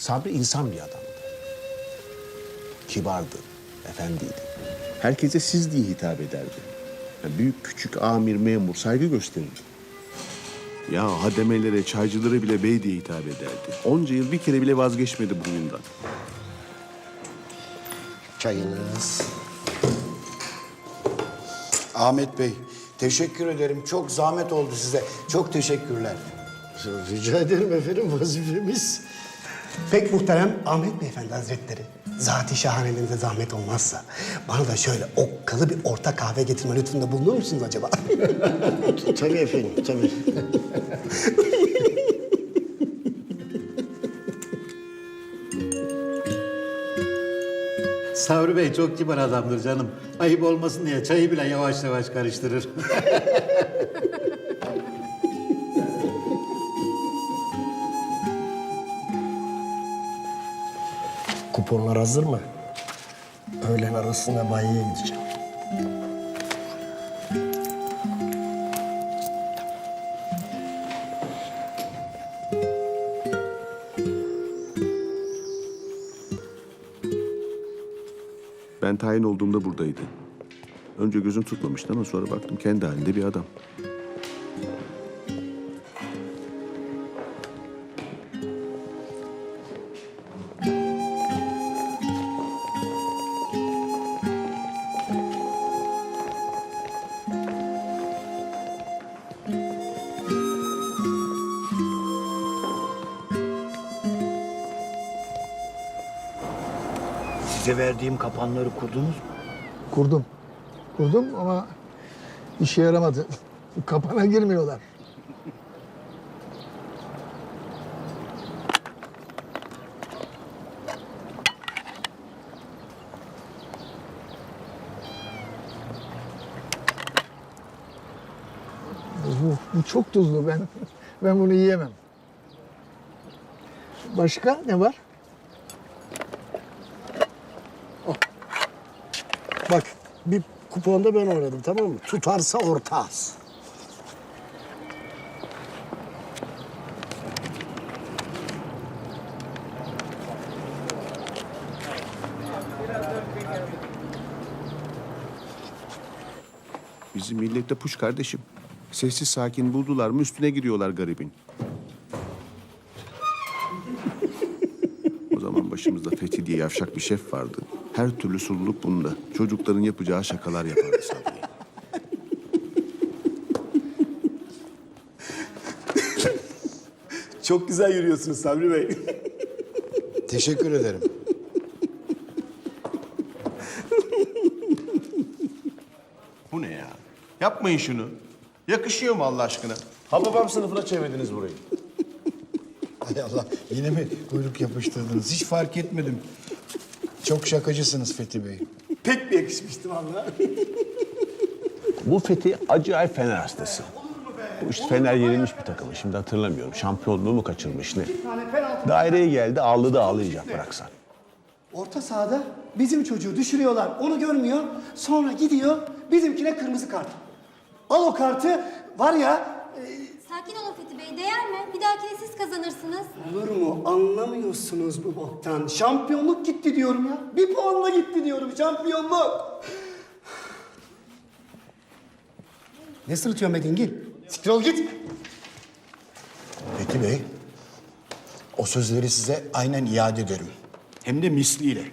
Sabri insan bir adamdı. Kibardı, efendiydi. Herkese siz diye hitap ederdi. Yani büyük küçük amir memur saygı gösterirdi. Ya hademelere, çaycılara bile bey diye hitap ederdi. Onca yıl bir kere bile vazgeçmedi bu huyundan. Çayınız. Ahmet Bey, teşekkür ederim. Çok zahmet oldu size. Çok teşekkürler. Rica ederim efendim vazifemiz. Pek muhterem Ahmet Beyefendi Hazretleri. Zati şahanenize zahmet olmazsa bana da şöyle okkalı bir orta kahve getirme lütfunda bulunur musunuz acaba? Tabii efendim tabii. Sabri Bey çok kibar adamdır canım. Ayıp olmasın diye çayı bile yavaş yavaş karıştırır. Kuponlar hazır mı? Öğlen arasında banyoya gideceğim. Ben tayin olduğumda buradaydı. Önce gözüm tutmamıştı ama sonra baktım kendi halinde bir adam. Size verdiğim kapanları kurdunuz mu? Kurdum. Kurdum ama işe yaramadı. Kapana girmiyorlar. Bu, bu çok tuzlu. Ben ben bunu yiyemem. Başka ne var? Bak bir kuponda ben oynadım tamam mı? Tutarsa orta az. Bizim millette puş kardeşim. Sessiz sakin buldular mı üstüne gidiyorlar garibin. O zaman başımızda Fethi diye yavşak bir şef vardı. Her türlü sululuk bunda. Çocukların yapacağı şakalar yapardı Sabri. Çok güzel yürüyorsunuz Sabri Bey. Teşekkür ederim. Bu ne ya? Yapmayın şunu. Yakışıyor mu Allah aşkına? Hababam sınıfına çevirdiniz burayı. Hay Allah, yine mi kuyruk yapıştırdınız? Hiç fark etmedim. Çok şakacısınız Fethi Bey. Pek bir yakışmıştı vallahi. Bu Fethi acayip Fener hastası. Bu işte Fener yenilmiş bir takımı. Şimdi hatırlamıyorum. Şampiyonluğu mu kaçırmış ne? Daireye geldi ağladı ağlayacak bıraksan. Orta sahada bizim çocuğu düşürüyorlar. Onu görmüyor. Sonra gidiyor bizimkine kırmızı kart. Al o kartı var ya Sakin olun Fethi Bey, değer mi? Bir dahakine siz kazanırsınız. Olur mu? Anlamıyorsunuz bu boktan. Şampiyonluk gitti diyorum ya. Bir puanla gitti diyorum şampiyonluk. Ne sırıtıyorsun be dingil? Siktir ol git. Fethi Bey, o sözleri size aynen iade ederim. Hem de misliyle.